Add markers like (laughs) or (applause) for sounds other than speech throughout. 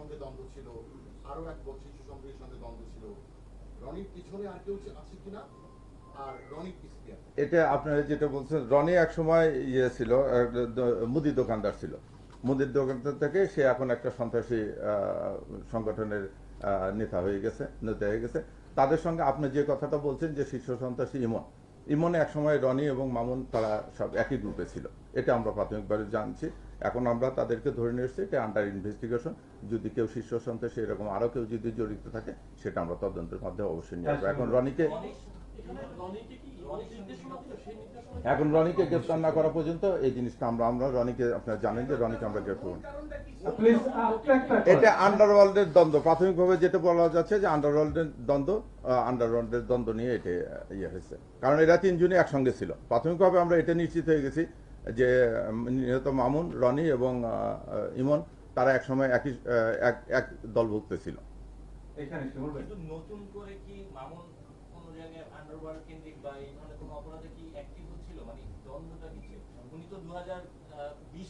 সঙ্গে দ্বন্দ্ব ছিল আরও এক বড় শিশু সঙ্গীর সঙ্গে দ্বন্দ্ব ছিল। রনির পিছনে আর কেউ আছে কিনা? এটা আপনারা যেটা বলছেন, রনি এক সময় ইয়ে ছিল এক দ- মুদি দোকানদার ছিল। মুদির দোকানদার থেকে সে এখন একটা সন্ত্রাসী সংগঠনের নেতা হয়ে গেছে, নেতা হয়ে গেছে। তাদের সঙ্গে আপনি যে কথাটা বলছেন যে শীর্ষ সন্ত্রাসী ইমন ইমনে এক সময় রনি এবং মামুন তারা সব একই গ্রুপে ছিল। এটা আমরা প্রাথমিকভাবে জানছি। এখন আমরা তাদেরকে ধরে নিয়ে এসেছি এটা আন্ডার ইনভেস্টিগেশন যদি কেউ শীর্ষ সন্ত্রাসী এরকম আরও কেউ যদি জড়িত থাকে সেটা আমরা তদন্তের মাধ্যমে অবশ্যই নিয়ে আসব। এখন রনিকে এখন রনিকে গ্রেফতার না করা পর্যন্ত এই জিনিসটা আমরা আমরা রনিকে আপনারা জানেন যে রনিকে আমরা গ্রেফতার এটা আন্ডারওয়ার্ল্ডের দ্বন্দ্ব। প্রাথমিকভাবে যেটা বলা যাচ্ছে যে আন্ডারওয়ার্ল্ডের দ্বন্দ্ব আন্ডারওয়ার্ল্ডের দ্বন্দ্ব নিয়ে এটা ইয়ে হয়েছে। কারণ এরা তিনজনই একসঙ্গে ছিল। প্রাথমিকভাবে আমরা এটা নিশ্চিত হয়ে গেছি যে নিহত মামুন রনি এবং ইমন তারা একসময় একই এক দলভুক্ত ছিল। এখানে নতুন করে কি মামুন কোন জায়গায় আন্ডারওয়ার্ল্ড কেন্দ্রিক বা এই ধরনের কোনো অপরাধে কি অ্যাক্টিভ হচ্ছিল? মানে দ্বন্দ্বটা কি ছিল? উনি তো দু হাজার বিশ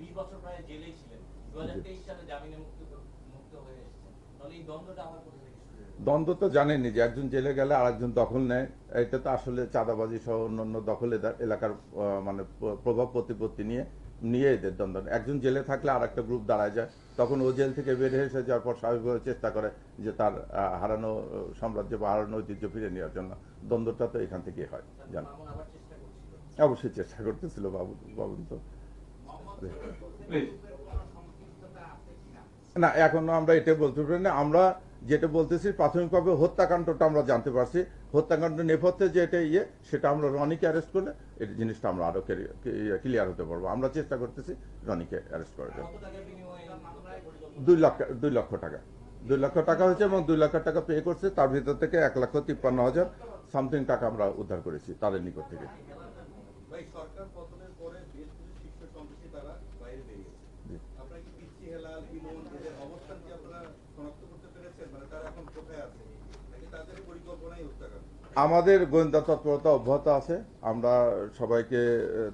বিশ বছর প্রায় জেলেই ছিলেন। দু হাজার তেইশ সালে জামিনে মুক্ত মুক্ত হয়ে এসেছেন। তাহলে এই দ্বন্দ্বটা আমার কোথা? দ্বন্দ্ব তো জানেনই যে একজন জেলে গেলে আরেকজন দখল নেয়। এটা তো আসলে চাঁদাবাজি সহ অন্যান্য দখল এদা- এলাকার মানে প্রভাব প্রতিপত্তি নিয়ে নিয়ে এদের দ্বন্দ্ব। একজন জেলে থাকলে আর একটা গ্রুপ দাঁড়ায় যায়। তখন ও জেল থেকে বের হয়ে এসে যাওয়ার পর স্বাভাবিকভাবে চেষ্টা করে যে তার হারানো সাম্রাজ্য বা হারানো ঐতিহ্য ফিরে নেওয়ার জন্য। দ্বন্দ্বটা তো এখান থেকেই হয় জান। অবশ্যই চেষ্টা করতেছিল বাবু বাবু তো। না এখনও আমরা এটা বলতে পারি না। আমরা যেটা বলতেছি, প্রাথমিকভাবে হত্যাকাণ্ডটা আমরা জানতে পারছি। হত্যাকাণ্ড নেপথ্যে যে এটা ইয়ে সেটা আমরা রনিকে অ্যারেস্ট করলে এই জিনিসটা আমরা আরও ক্লিয়ার হতে পারব। আমরা চেষ্টা করতেছি রনিকে অ্যারেস্ট করার জন্য। দুই লক্ষ দুই লক্ষ টাকা। দুই লক্ষ টাকা হয়েছে এবং দুই লক্ষ টাকা পে করছে। তার ভিতর থেকে এক লক্ষ তিপ্পান্ন হাজার সামথিং টাকা আমরা উদ্ধার করেছি তাদের নিকট থেকে ভাই সরকার পতনের পরে বেশ কিছু শীর্ষ সন্ত্রাসী তারা বাইরে বেরিয়েছে জি। আপনারা কি পিচ্ছি হেলাল ইমন এদের অবস্থান কি আপনারা শনাক্ত করতে পেরেছেন মানে তারা এখন কোথায় আছে নাকি তাদের পরিকল্পনাই হত্যাকাণ্ড আমাদের গোয়েন্দা তৎপরতা অব্যাহত আছে। আমরা সবাইকে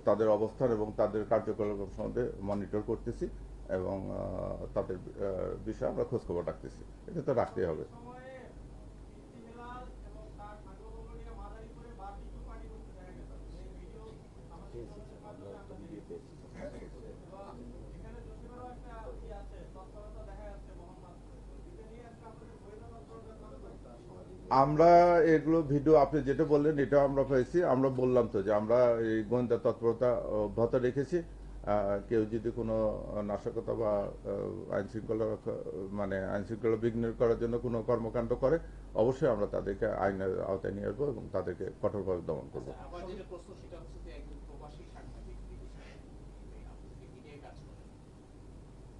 তাদের অবস্থান এবং তাদের কার্যকলাপ সম্বন্ধে মনিটর করতেছি এবং তাদের বিষয়ে আমরা খোঁজখবর রাখতেছি। এটা তো রাখতেই হবে। আমরা এগুলো ভিডিও আপনি যেটা বললেন, এটা আমরা পেয়েছি আমরা বললাম তো যে আমরা এই গোয়েন্দা তৎপরতা অব্যাহত রেখেছি। কেউ যদি কোনো নাশকতা বা আইনশৃঙ্খলা মানে আইনশৃঙ্খলা বিঘ্ন করার জন্য কোনো কর্মকাণ্ড করে, অবশ্যই আমরা তাদেরকে আইনের আওতায় নিয়ে আসব এবং তাদেরকে কঠোরভাবে দমন করব। যেটা প্রশ্ন সেটা হচ্ছে যে একজন প্রবাসী সাংবাদিক বিদেশে আপনি মিডিয়ায় কাজ করেন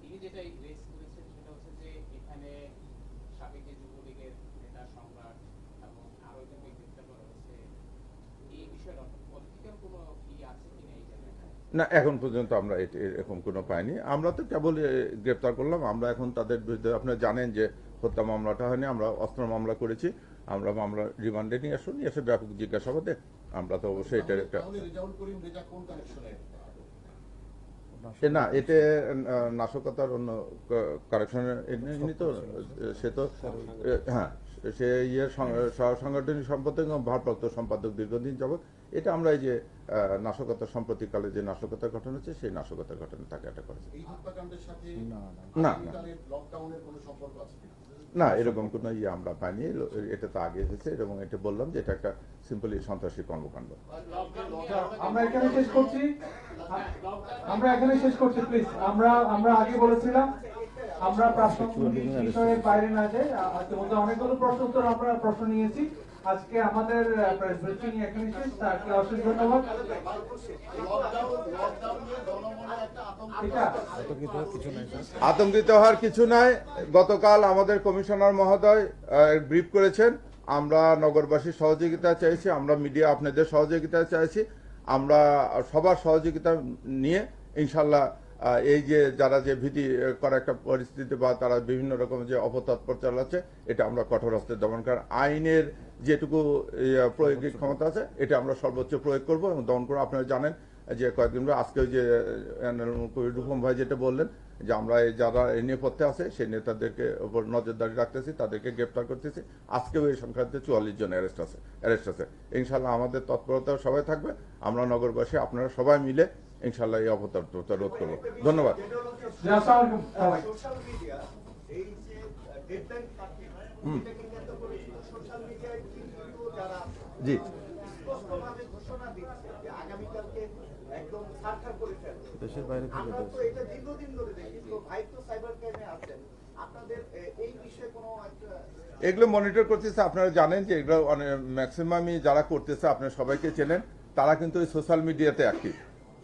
তিনি যেটা রেস করেছেন সেটা হচ্ছে যে এখানে সাবেক যে যুবলীগের নেতা সম্রাট এবং আরও একজনকে গ্রেফতার করা হয়েছে এই বিষয়টা পলিটিক্যাল কোনো ই আছে কিনা এই জায়গাটায় না এখন পর্যন্ত আমরা এরকম কোনো পাইনি। আমরা তো কেবল গ্রেপ্তার করলাম। আমরা এখন তাদের বিরুদ্ধে আপনারা জানেন যে হত্যা মামলাটা হয়নি আমরা অস্ত্র মামলা করেছি। আমরা মামলা রিমান্ডে নিয়ে আসুন নিয়ে এসে ব্যাপক জিজ্ঞাসাবাদে আমরা তো অবশ্যই এটার একটা না এতে নাশকতার অন্য কারেকশনের তো সে তো হ্যাঁ সে ইয়ে সাংগঠনিক সম্পাদক এবং ভারপ্রাপ্ত সম্পাদক দীর্ঘদিন যাবৎ এটা আমরা এই যে নাশকতা সাম্প্রতিককালে যে নাশকতার ঘটনা হচ্ছে সেই নাশকতার ঘটনা তাকে এটা করেছে এই হত্যাকাণ্ডের সাথে না, না। আগামীকালের লকডাউনের কোনো সম্পর্ক আছে কিনা? না এরকম কোনো ইয়ে আমরা পাইনি। এটা তো আগে হয়েছে এবং এটা বললাম যে এটা একটা সিম্পলি সন্ত্রাসী কর্মকাণ্ড। আমরা এখানে শেষ করছি। আমরা এখানে শেষ করছি প্লিজ আমরা আমরা আগে বলেছিলাম আমরা প্রাসঙ্গিক বিষয়ের বাইরে না যাই আজকে অনেকগুলো প্রশ্ন উত্তর আমরা প্রশ্ন নিয়েছি। আজকে আমাদের প্রেস ব্রিফিং এখানে শেষ। অশেষ ধন্যবাদ। আতঙ্কিত হওয়ার কিছু নাই। গতকাল আমাদের কমিশনার মহোদয় ব্রিফ করেছেন। আমরা নগরবাসীর সহযোগিতা চাইছি, আমরা মিডিয়া আপনাদের সহযোগিতা চাইছি। আমরা সবার সহযোগিতা নিয়ে, ইনশাল্লাহ এই যে যারা যে ভীতি করা একটা পরিস্থিতি বা তারা বিভিন্ন রকম যে অপতৎপর চালাচ্ছে এটা আমরা কঠোর হস্তে দমন করার আইনের যেটুকু প্রয়োগিক ক্ষমতা আছে এটা আমরা সর্বোচ্চ প্রয়োগ করব এবং দমন করব। আপনারা জানেন যে কয়েকদিন আজকে যে রূপম ভাই যেটা বললেন যে আমরা এই যারা এই নেপথ্যে আছে সেই নেতাদেরকে উপর নজরদারি রাখতেছি তাদেরকে গ্রেপ্তার করতেছি। আজকেও এই সংক্রান্তে চুয়াল্লিশ জন অ্যারেস্ট আছে অ্যারেস্ট আছে। ইনশাল্লাহ আমাদের তৎপরতা সবাই থাকবে আমরা নগরবাসী আপনারা সবাই মিলে ইনশাল্লাহ এই অপতর্কতা রোধ করব। ধন্যবাদ। জি, আসসালামু আলাইকুম সবাই। সোশ্যাল মিডিয়া এই যে ডেডলাইন থাকে এটাকে কেন্দ্র করে সোশ্যাল মিডিয়ায় কিন্তু যারা জি। স্পষ্টভাবে ঘোষণা দিচ্ছে যে আগামীকালকে একদম সার্থার করে ফেলবে দেশের বাইরে আমরা তো এটা দীর্ঘদিন ধরে দেখি তো ভাই তো সাইবার ক্রাইমে আছেন। আপনাদের এ, এই বিষয়ে কোনো একটা এগুলো মনিটর করতেছে আপনারা জানেন যে এগুলো ম্যাক্সিমামই যারা করতেছে আপনারা সবাইকে চেনেন তারা কিন্তু ওই সোশ্যাল মিডিয়াতে অ্যাক্টিভ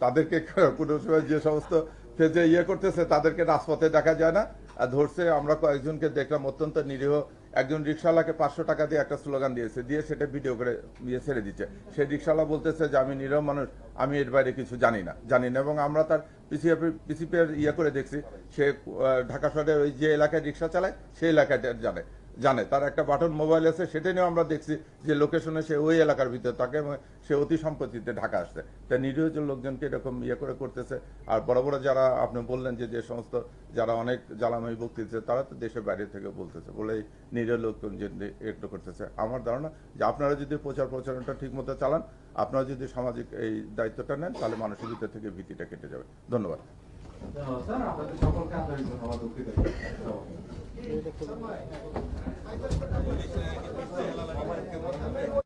তাদেরকে (laughs) কোনো সময় যে সমস্ত পেজে ইয়ে করতেছে, তাদেরকে রাজপথে দেখা যায় না। আর ধরছে, আমরা কয়েকজনকে দেখলাম, অত্যন্ত নিরীহ। একজন রিক্সাওয়ালাকে পাঁচশো টাকা দিয়ে একটা স্লোগান দিয়েছে, দিয়ে সেটা ভিডিও করে দিয়ে ছেড়ে দিচ্ছে। সেই রিক্সাওয়ালা বলতেছে যে, আমি নিরীহ মানুষ, আমি এর বাইরে কিছু জানি না জানি না। এবং আমরা তার পিসিএফ পিসিপির ইয়ে করে দেখছি, সে ঢাকা শহরের ওই যে এলাকায় রিক্সা চালায়, সেই এলাকায় জানে। জানে। তার একটা বাটন মোবাইল আছে, সেটা নিয়েও আমরা দেখছি যে লোকেশনে সে ওই এলাকার ভিতরে তাকে সে অতি সম্পত্তিতে ঢাকা আসছে। তা নিরীহ লোকজনকে এরকম ইয়ে করে করতেছে, আর বড় বড় যারা আপনি বললেন যে যে সমস্ত যারা অনেক জ্বালাময়ী বক্তৃতা তারা তো দেশের বাইরে থেকে বলতেছে, বলে এই নিরীহ লোকজন যে একটু করতেছে। আমার ধারণা যে আপনারা যদি প্রচার প্রচারণটা ঠিক মতো চালান, আপনারা যদি সামাজিক এই দায়িত্বটা নেন, তাহলে মানুষের ভিতর থেকে ভীতিটা কেটে যাবে। ধন্যবাদ। স্যার আপনাদের সকলকে আন্তরিক ধন্যবাদ দুঃখিত সাইবার